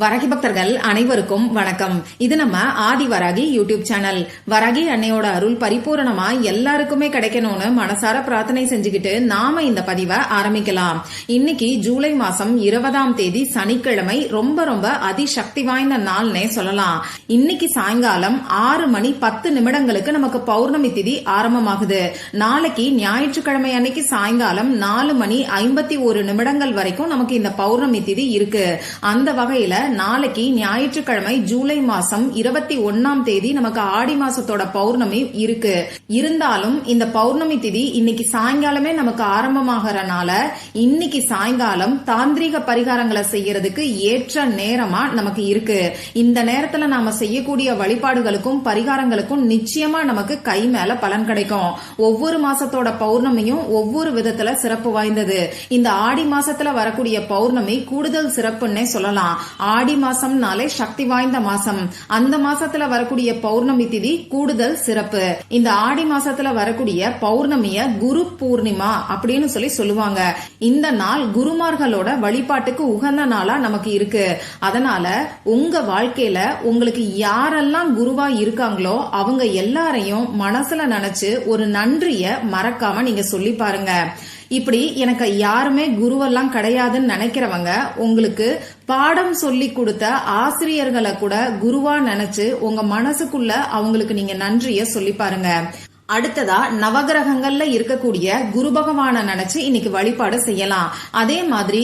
வரகி பக்தர்கள் அனைவருக்கும் வணக்கம். இது நம்ம ஆதி வராகி யூடியூப் சேனல். வராகி அன்னையோட அருள் பரிபூரணமா எல்லாருக்குமே கிடைக்கணும்னு மனசார பிரார்த்தனை செஞ்சுக்கிட்டு நாம இந்த பதிவை ஆரம்பிக்கலாம். இன்னைக்கு ஜூலை மாசம் இருபதாம் தேதி சனிக்கிழமை ரொம்ப ரொம்ப அதிசக்தி வாய்ந்த நாள்னே சொல்லலாம். இன்னைக்கு சாயங்காலம் ஆறு மணி பத்து நிமிடங்களுக்கு நமக்கு பௌர்ணமி திதி ஆரம்பமாகுது. நாளைக்கு ஞாயிற்றுக்கிழமை அன்னைக்கு சாயங்காலம் நாலு மணி ஐம்பத்தி ஒரு நிமிடங்கள் வரைக்கும் நமக்கு இந்த பௌர்ணமி திதி இருக்கு. அந்த வகையில நாளைக்கு ஞாயிற்றுக்கிழமை ஜூலை மாசம் இருபத்தி ஒன்னாம் தேதி நமக்கு ஆடி மாசத்தோட பௌர்ணமி இருக்கு. இருந்தாலும் இந்த பௌர்ணமி திதி இன்னைக்கு சாயங்காலமே நமக்கு ஆரம்பமாகறனால இன்னைக்கு சாயங்காலம் தாந்திரிக பரிகாரங்களை செய்யறதுக்கு ஏற்ற நேரமா நமக்கு இருக்கு. இந்த நேரத்துல நாம செய்யக்கூடிய வழிபாடுகளுக்கும் பரிகாரங்களுக்கும் நிச்சயமா நமக்கு கை மேல பலன் கிடைக்கும். ஒவ்வொரு மாசத்தோட பௌர்ணமியும் ஒவ்வொரு விதத்துல சிறப்பு வாய்ந்தது. இந்த ஆடி மாசத்துல வரக்கூடிய பௌர்ணமி கூடுதல் சிறப்புன்னே சொல்லலாம். ஆடி மாசம்னாலே சக்தி வாய்ந்த மாசம். அந்த மாசத்துல வரக்கூடிய பௌர்ணமி திதி கூடுதல் சிறப்பு. இந்த ஆடி மாசத்துல வரக்கூடிய பௌர்ணமிய குரு பூர்ணிமா அப்படின்னு சொல்லி சொல்லுவாங்க. இந்த நாள் குருமார்களோட வழிபாட்டுக்கு உகந்த நாளா நமக்கு இருக்கு. அதனால உங்க வாழ்க்கையில உங்களுக்கு யாரெல்லாம் குருவா இருக்காங்களோ அவங்க எல்லாரையும் மனசுல நினைச்சு ஒரு நன்றிய மறக்காம நீங்க சொல்லி பாருங்க. இப்படி எனக்கு யாருமே குருவெல்லாம் கிடையாதுன்னு நினைக்கிறவங்க உங்களுக்கு பாடம் சொல்லி கொடுத்த ஆசிரியர்களை கூட குருவா நினைச்சு உங்க மனசுக்குள்ள அவங்களுக்கு நீங்க நன்றிய சொல்லி பாருங்க. அடுத்ததா நவகிரகங்கள்ல இருக்கக்கூடிய குரு பகவான நினைச்சு இன்னைக்கு வழிபாடு செய்யலாம். அதே மாதிரி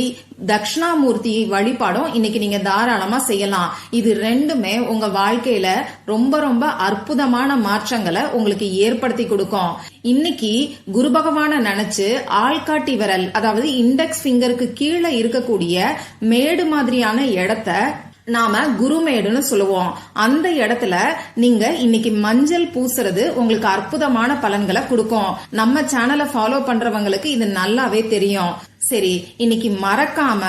தட்சிணாமூர்த்தி வழிபாடும் இன்னைக்கு நீங்க தாராளமா செய்யலாம். இது ரெண்டுமே உங்க வாழ்க்கையில ரொம்ப ரொம்ப அற்புதமான மாற்றங்களை உங்களுக்கு ஏற்படுத்தி கொடுக்கும். இன்னைக்கு குரு பகவான நினைச்சு ஆள்காட்டி விரல் அதாவது இண்டெக்ஸ் ஃபிங்கருக்கு கீழே இருக்கக்கூடிய மேடு மாதிரியான இடத்த நாம குருமேடுன்னு சொல்லுவோம். அந்த இடத்துல நீங்க இன்னைக்கு மஞ்சள் பூசுறது உங்களுக்கு அற்புதமான பலன்களை கொடுக்கும். நம்ம சேனலை ஃபாலோ பண்றவங்களுக்கு இது நல்லாவே தெரியும். சரி இன்னைக்கு மறக்காம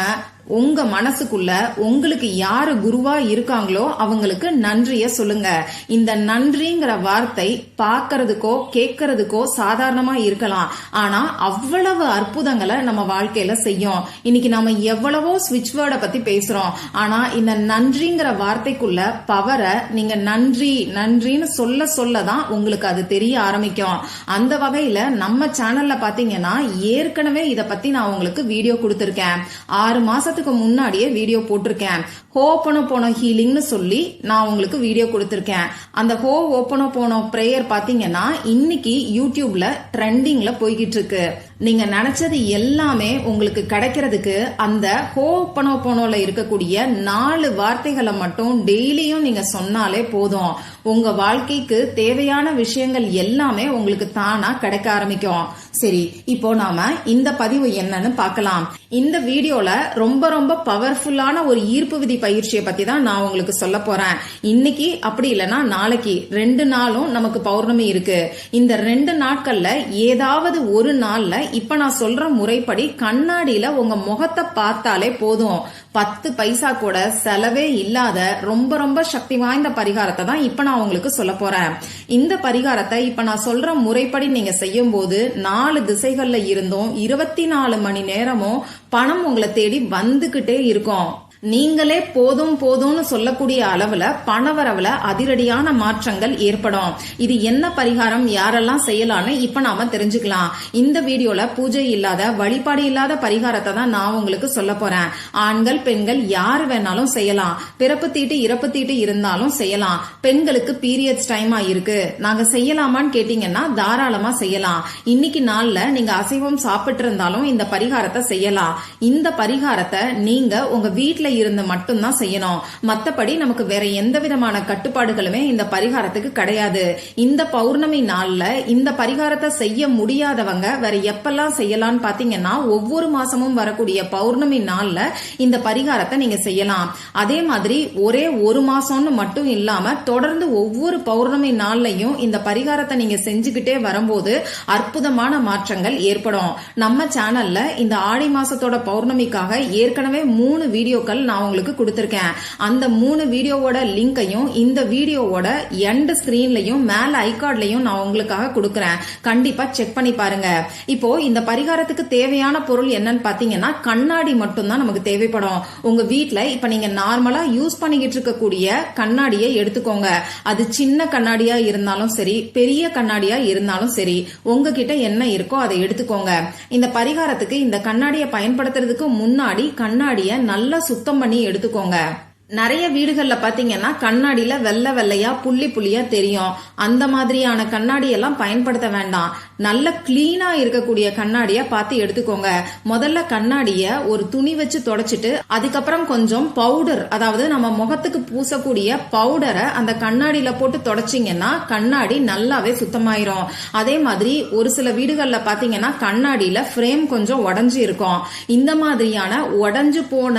உங்க மனசுக்குள்ள உங்களுக்கு யாரு குருவா இருக்காங்களோ அவங்களுக்கு நன்றிய சொல்லுங்க. இந்த நன்றிங்கிற வார்த்தை பாக்குறதுக்கோ கேட்கறதுக்கோ சாதாரணமா இருக்கலாம். ஆனா அவ்வளவு அற்புதங்களை நம்ம வாழ்க்கையில செய்யும். இன்னைக்கு நம்ம எவ்வளவோ ஸ்விட்ச் வேர்டை பத்தி பேசுறோம். ஆனா இந்த நன்றிங்கிற வார்த்தைக்குள்ள பவரை நீங்க நன்றி நன்றின்னு சொல்ல சொல்லதான் உங்களுக்கு அது தெரிய ஆரம்பிக்கும். அந்த வகையில நம்ம சேனல்ல பாத்தீங்கன்னா ஏற்கனவே இத பத்தி நான் உங்களுக்கு வீடியோ கொடுத்திருக்கேன். ஆறு மாசம் மாசத்துக்கு முன்னாடியே வீடியோ போட்டிருக்கேன். ஹோப்பனோ போனோ ஹீலிங்னு சொல்லி நான் உங்களுக்கு வீடியோ கொடுத்துருக்கேன். அந்த ஹோ ஓப்பனோ போனோ ப்ரேயர் பாத்தீங்கன்னா இன்னைக்கு யூடியூப்ல ட்ரெண்டிங்ல போய்கிட்டு இருக்கு. நீங்க நினைச்சது எல்லாமே உங்களுக்கு கிடைக்கிறதுக்கு அந்த ஹோ பனோ போனோல இருக்கக்கூடிய நாலு வார்த்தைகளை மட்டும் டெய்லியும் நீங்க சொன்னாலே போதும். உங்க வாழ்க்கைக்கு தேவையான விஷயங்கள் எல்லாமே உங்களுக்கு தானா கிடைக்க ஆரம்பிக்கும். சரி இப்போ நாம இந்த பதிவு என்னன்னு பார்க்கலாம். இந்த வீடியோல ரொம்ப ரொம்ப பவர்ஃபுல்லான ஒரு ஈர்ப்பு விதி பயிற்சியை பத்தி தான் நான் உங்களுக்கு சொல்ல போறேன். இன்னைக்கு அப்படி இல்லைன்னா நாளைக்கு ரெண்டு நாளும் நமக்கு பௌர்ணமி இருக்கு. இந்த ரெண்டு நாட்கள்ல ஏதாவது ஒரு நாள்ல இப்ப நான் சொல்ற முறைப்படி கண்ணாடியில உங்க முகத்தை பார்த்தாலே போதும். பத்து பைசா கூட செலவே இல்லாத ரொம்ப ரொம்ப சக்தி வாய்ந்த பரிகாரத்தை தான் இப்ப நான் உங்களுக்கு சொல்ல போறேன். இந்த பரிகாரத்தை இப்ப நான் சொல்ற முறைப்படி நீங்க செய்யும் போது நாலு திசைகள்ல இருந்தும் இருபத்தி நாலு மணி நேரமும் பணம் உங்களை தேடி வந்துகிட்டே இருக்கும். நீங்களே போதும் போதும்னு சொல்லக்கூடிய அளவுல பணவரவுல அதிரடியான மாற்றங்கள் ஏற்படும். இது என்ன பரிகாரம் யாரெல்லாம் செய்யலாம்னு இப்ப நாம தெரிஞ்சுக்கலாம். இந்த வீடியோல பூஜை இல்லாத வழிபாடு இல்லாத பரிகாரத்தை தான் நான் உங்களுக்கு சொல்ல போறேன். ஆண்கள் பெண்கள் யார் வேணாலும் செய்யலாம். பிறப்பு தீட்டு இறப்பு தீட்டு இருந்தாலும் செய்யலாம். பெண்களுக்கு பீரியட்ஸ் டைமா இருக்கு. நாங்க செய்யலாமான்னு கேட்டீங்கன்னா தாராளமா செய்யலாம். இன்னைக்கு நாள்ல நீங்க அசைவம் சாப்பிட்டு இருந்தாலும் இந்த பரிகாரத்தை செய்யலாம். இந்த பரிகாரத்தை நீங்க உங்க வீட்டுல இருந்து மட்டும்தான் செய்யணும். மத்தபடி நமக்கு வேற எந்த விதமான கட்டுப்பாடுகளுமே இந்த பரிகாரத்துக்கு கிடையாது. இந்த பௌர்ணமி நாள்ல இந்த பரிகாரத்தை செய்ய முடியாதவங்க வேற எப்பெல்லாம் செய்யலாம்னு பாத்தீங்கன்னா ஒவ்வொரு மாசமும் வரக்கூடிய பௌர்ணமி நாள்ல இந்த பரிகாரத்தை நீங்க செய்யலாம். அதே மாதிரி ஒரே ஒரு மாசம்னு மட்டும் இல்லாம தொடர்ந்து ஒவ்வொரு பௌர்ணமி நாள்லயும் இந்த பரிகாரத்தை நீங்க செஞ்சுக்கிட்டே வரும்போது அற்புதமான மாற்றங்கள் ஏற்படும். நம்ம சேனல்ல இந்த ஆடி மாசத்தோட பௌர்ணமிக்காக ஏற்கனவே மூணு வீடியோக்கள் நான் உங்களுக்கு கொடுத்திருக்கேன். அந்த மூணு வீடியோவோட லிங்கையும் இந்த வீடியோவோட எண்ட் ஸ்கிரீன்லயும் மேல ஐகார்ட்லையும் நான் உங்களுக்காக கொடுக்கறேன். கண்டிப்பா செக் பண்ணி பாருங்க. இப்போ இந்த பரிகாரத்துக்கு தேவையான பொருள் என்னன்னு பாத்தீங்கன்னா கண்ணாடி மட்டும்தான் நமக்கு தேவைப்படும். உங்க வீட்ல இப்ப நீங்க நார்மலா யூஸ் பண்ணிக்கிட்டு இருக்கக்கூடிய கண்ணாடியை எடுத்துக்கோங்க. அது சின்ன கண்ணாடியா இருந்தாலும் சரி பெரிய கண்ணாடியா இருந்தாலும் சரி உங்ககிட்ட என்ன இருக்கோ அதை எடுத்துக்கோங்க. இந்த பரிகாரத்துக்கு இந்த கண்ணாடியை பயன்படுத்துறதுக்கு முன்னாடி கண்ணாடியை நல்லா சுத்தம் சுத்தம் பண்ணி எடுத்துக்கோங்க. நிறைய வீடுகள்ல பாத்தீங்கன்னா கண்ணாடியில வெள்ளை வெள்ளையா புள்ளி புள்ளியா தெரியும். அந்த மாதிரியான கண்ணாடி எல்லாம் பயன்படுத்த வேண்டாம். நல்ல கிளீனா இருக்கக்கூடிய கண்ணாடிய பார்த்து எடுத்துக்கோங்க. முதல்ல கண்ணாடிய ஒரு துணி வச்சு தொடச்சிட்டு அதுக்கப்புறம் கொஞ்சம் பவுடர் அதாவது நம்ம முகத்துக்கு பூசக்கூடிய பவுடரை அந்த கண்ணாடியில போட்டு தொடச்சிங்கன்னா கண்ணாடி நல்லாவே சுத்தமாயிரும். அதே மாதிரி ஒரு சில வீடுகள்ல பாத்தீங்கன்னா கண்ணாடியில ஃப்ரேம் கொஞ்சம் உடஞ்சு இருக்கும் இந்த மாதிரியான உடஞ்சு போன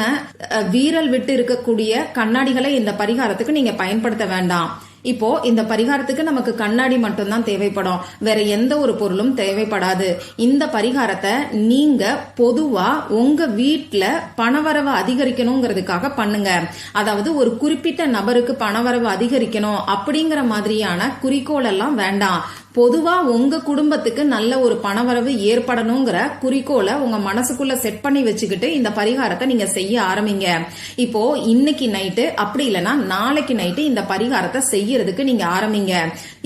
வீரல் விட்டு இருக்கக்கூடிய கண்ணாடிகளை இந்த பரிகாரத்துக்கு நீங்க பயன்படுத்த வேண்டாம். இப்போ இந்த பரிகாரத்துக்கு நமக்கு கண்ணாடி மட்டும்தான் தேவைப்படும். வேற எந்த ஒரு பொருளும் தேவைப்படாது. இந்த பரிகாரத்தை நீங்க பொதுவா உங்க வீட்டுல பணவரவு அதிகரிக்கணுங்கிறதுக்காக பண்ணுங்க. அதாவது ஒரு குறிப்பிட்ட நபருக்கு பணவரவு அதிகரிக்கணும் அப்படிங்கிற மாதிரியான குறிக்கோள் எல்லாம் வேண்டாம். பொதுவா உங்க குடும்பத்துக்கு நல்ல ஒரு பணவரவு ஏற்படணுங்கிற குறிக்கோளை உங்க மனசுக்குள்ள செட் பண்ணி வச்சுக்கிட்டு இந்த பரிகாரத்தை நீங்க செய்ய ஆரம்பிங்க. இப்போ இன்னைக்கு நைட்டு அப்படி இல்லைன்னா நாளைக்கு நைட்டு இந்த பரிகாரத்தை செய்யறதுக்கு நீங்க ஆரம்பிங்க.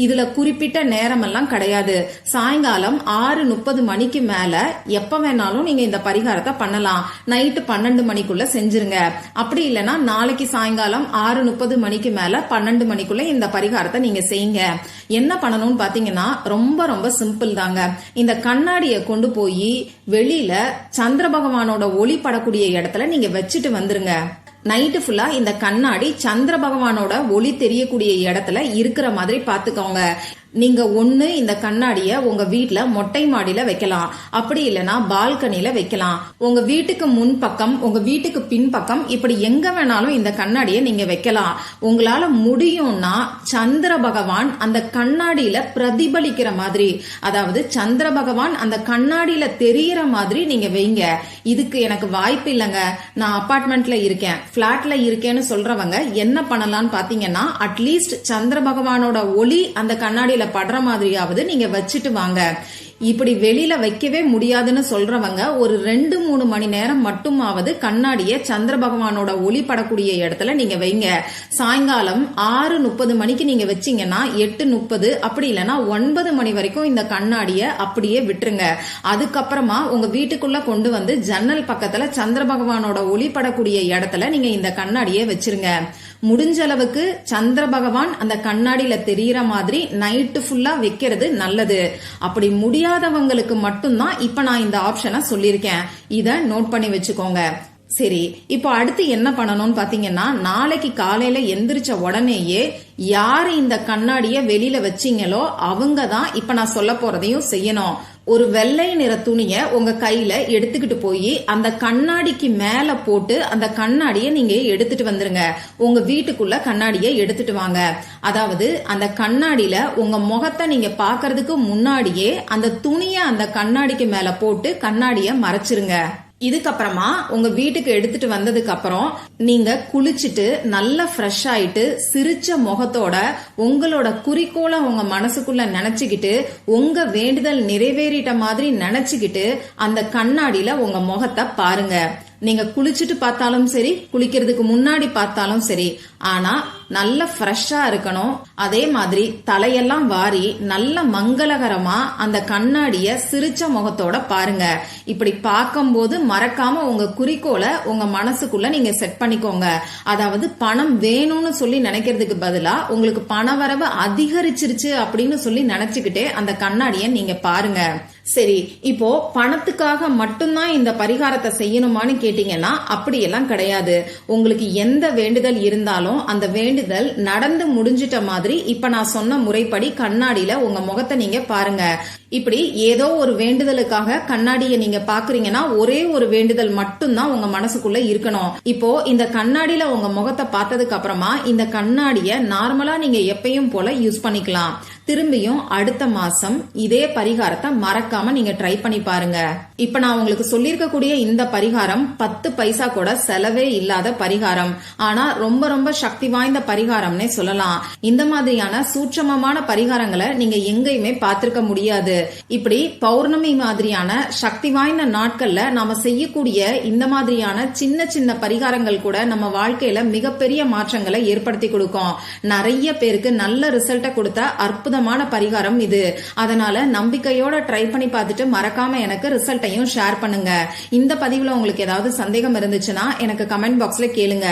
இதுல குறிப்பிட்ட நேரம் எல்லாம் கிடையாது. சாயங்காலம் ஆறு முப்பது மணிக்கு மேல எப்ப வேணாலும் நீங்க இந்த பரிகாரத்தை பண்ணலாம். நைட்டு பன்னெண்டு மணிக்குள்ள செஞ்சிருங்க. அப்படி இல்லைன்னா நாளைக்கு சாயங்காலம் ஆறு முப்பது மணிக்கு மேல பன்னெண்டு மணிக்குள்ள இந்த பரிகாரத்தை நீங்க செய்யுங்க. என்ன பண்ணணும்னு பாத்தீங்கன்னா ரொம்ப ரொம்ப சிம்பிள் தாங்க. இந்த கண்ணாடியை கொண்டு போய் வெளியில சந்திர பகவானோட ஒளி படக்கூடிய இடத்துல நீங்க வச்சுட்டு வந்துருங்க. நைட்டு ஃபுல்லா இந்த கண்ணாடி சந்திர பகவானோட ஒளி தெரியக்கூடிய இடத்துல இருக்கிற மாதிரி பாத்துக்கோங்க. நீங்க ஒண்ணு இந்த கண்ணாடிய உங்க வீட்டில் மொட்டை மாடியில வைக்கலாம். அப்படி இல்லனா பால்கனில வைக்கலாம். உங்க வீட்டுக்கு முன் பக்கம் உங்க வீட்டுக்கு பின்பக்கம் இப்படி எங்க வேணாலும் இந்த கண்ணாடியை நீங்க வைக்கலாம். உங்களால முடியும்னா சந்திர பகவான் அந்த கண்ணாடியில பிரதிபலிக்கிற மாதிரி அதாவது சந்திர பகவான் அந்த கண்ணாடியில தெரியற மாதிரி நீங்க வைங்க. இதுக்கு எனக்கு வாய்ப்பு இல்லைங்க. நான் அபார்ட்மெண்ட்ல இருக்கேன். பிளாட்ல இருக்கேன்னு சொல்றவங்க என்ன பண்ணலாம்னு பாத்தீங்கன்னா அட்லீஸ்ட் சந்திர பகவானோட ஒளி அந்த கண்ணாடியில படுற மாதிரியாவது நீங்க வச்சுட்டு வாங்க. இப்படி வெளியில வைக்கவே முடியாதுன்னு சொல்றவங்க ஒரு ரெண்டு மூணு மணி நேரம் மட்டுமாவது கண்ணாடிய சந்திர பகவானோட ஒளி படக்கூடிய இடத்துல நீங்க வைங்க. சாயங்காலம் ஆறு முப்பது மணிக்கு நீங்க வச்சீங்கன்னா எட்டு முப்பது அப்படி இல்லைன்னா ஒன்பது மணி வரைக்கும் இந்த கண்ணாடிய அப்படியே விட்டுருங்க. அதுக்கப்புறமா உங்க வீட்டுக்குள்ள கொண்டு வந்து ஜன்னல் பக்கத்துல சந்திர பகவானோட ஒளி படக்கூடிய இடத்துல நீங்க இந்த கண்ணாடியை வச்சிருங்க. முடிஞ்ச அளவுக்கு சந்திர பகவான் அந்த கண்ணாடியில தெரியற மாதிரி நைட்டு ஃபுல்லா வைக்கிறது நல்லது. அப்படி முடியாதவங்களுக்கு மட்டும்தான் இப்ப நான் இந்த ஆப்ஷனை சொல்லியிருக்கேன். இத நோட் பண்ணி வச்சுக்கோங்க. சரி இப்போ அடுத்து என்ன பண்ணணும்னு பாத்தீங்கன்னா நாளைக்கு காலையில எந்திரிச்ச உடனேயே யார் இந்த கண்ணாடிய வெளியில வச்சீங்களோ அவங்க தான் இப்ப நான் சொல்ல போறதையும் செய்யணும். ஒரு வெள்ளை நிற துணிய உங்க கையில எடுத்துக்கிட்டு போய் அந்த கண்ணாடிக்கு மேல போட்டு அந்த கண்ணாடியை நீங்க எடுத்துட்டு வந்துருங்க. உங்க வீட்டுக்குள்ள கண்ணாடியை எடுத்துட்டு வாங்க. அதாவது அந்த கண்ணாடியில உங்க முகத்தை நீங்க பாக்குறதுக்கு முன்னாடியே அந்த துணியை அந்த கண்ணாடிக்கு மேல போட்டு கண்ணாடியை மறைச்சிருங்க. இதுக்கப்புறமா உங்க வீட்டுக்கு எடுத்துட்டு வந்ததுக்கு அப்புறம் நீங்க குளிச்சுட்டு நல்லா ஃப்ரெஷ் ஆயிட்டு சிரிச்ச முகத்தோட உங்களோட குறிக்கோளை உங்க மனசுக்குள்ள நினைச்சுக்கிட்டு உங்க வேண்டுதல் நிறைவேறிட்ட மாதிரி நினைச்சுக்கிட்டு அந்த கண்ணாடியில உங்க முகத்தை பாருங்க. நீங்க குளிச்சுட்டு பார்த்தாலும் சரி குளிக்கிறதுக்கு முன்னாடி பார்த்தாலும் சரி ஆனா நல்ல ஃப்ரெஷ்ஷா இருக்கணும். அதே மாதிரி தலையெல்லாம் வாரி நல்ல மங்களகரமா அந்த கண்ணாடிய சிரிச்ச முகத்தோட பாருங்க. இப்படி பார்க்கும்போது மறக்காம உங்க குறிக்கோளை உங்க மனசுக்குள்ள நீங்க செட் பண்ணிக்கோங்க. அதாவது பணம் வேணும்னு சொல்லி நினைக்கிறதுக்கு பதிலா உங்களுக்கு பண வரவு அதிகரிச்சிருச்சு அப்படின்னு சொல்லி நினைச்சுக்கிட்டே அந்த கண்ணாடிய நீங்க பாருங்க. சரி இப்போ பணத்துக்காக மட்டும்தான் இந்த பரிகாரத்தை செய்யணுமான்னு கேட்டீங்கன்னா அப்படியெல்லாம் கிடையாது. உங்களுக்கு எந்த வேண்டுதல் இருந்தாலும் அந்த வேண்டுதல் நடந்து முடிஞ்சிட்ட மாதிரி இப்ப நான் சொன்ன முறைப்படி கண்ணாடியில உங்க முகத்தை நீங்க பாருங்க. இப்படி ஏதோ ஒரு வேண்டுதலுக்காக கண்ணாடியை நீங்க பாக்குறீங்கன்னா ஒரே ஒரு வேண்டுதல் மட்டும்தான் உங்க மனசுக்குள்ள இருக்கணும். இப்போ இந்த கண்ணாடியில உங்க முகத்தை பார்த்ததுக்கு அப்புறமா இந்த கண்ணாடிய நார்மலா நீங்க எப்பயும் போல யூஸ் பண்ணிக்கலாம். திரும்பியும் அடுத்த மாசம் இதே பரிகாரத்தை மறக்காம நீங்க ட்ரை பண்ணி பாருங்க. இப்ப நான் உங்களுக்கு சொல்லியிருக்கக்கூடிய இந்த பரிகாரம் பத்து பைசா கூட செலவே இல்லாத பரிகாரம். ஆனா ரொம்ப ரொம்ப சக்தி வாய்ந்த பரிகாரம்னே சொல்லலாம். இந்த மாதிரியான சூட்சமமான பரிகாரங்களை நீங்க எங்கேயுமே பார்த்திருக்க முடியாது. இப்படி பௌர்ணமி மாதிரியான சக்தி வாய்ந்த நாட்கள்ல நாம செய்யக்கூடிய இந்த மாதிரியான சின்ன சின்ன பரிகாரங்கள் கூட நம்ம வாழ்க்கையில மிகப்பெரிய மாற்றங்களை ஏற்படுத்தி கொடுக்கும். நிறைய பேருக்கு நல்ல ரிசல்ட்டை கொடுத்த அற்புதமான பரிகாரம் இது. அதனால நம்பிக்கையோட ட்ரை பண்ணி பார்த்துட்டு மறக்காம எனக்கு ரிசல்ட்டையும் ஷேர் பண்ணுங்க. இந்த பதிவுல உங்களுக்கு ஏதாவது சந்தேகம் இருந்துச்சுன்னா எனக்கு கமெண்ட் பாக்ஸ்ல கேளுங்க.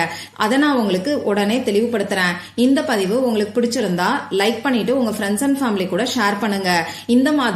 அதை நான் உங்களுக்கு உடனே தெளிவுபடுத்துறேன். இந்த பதிவு உங்களுக்கு பிடிச்சிருந்தா லைக் பண்ணிட்டு உங்க ஃப்ரெண்ட்ஸ் அண்ட் ஃபேமிலி கூட ஷேர் பண்ணுங்க. இந்த மாதிரி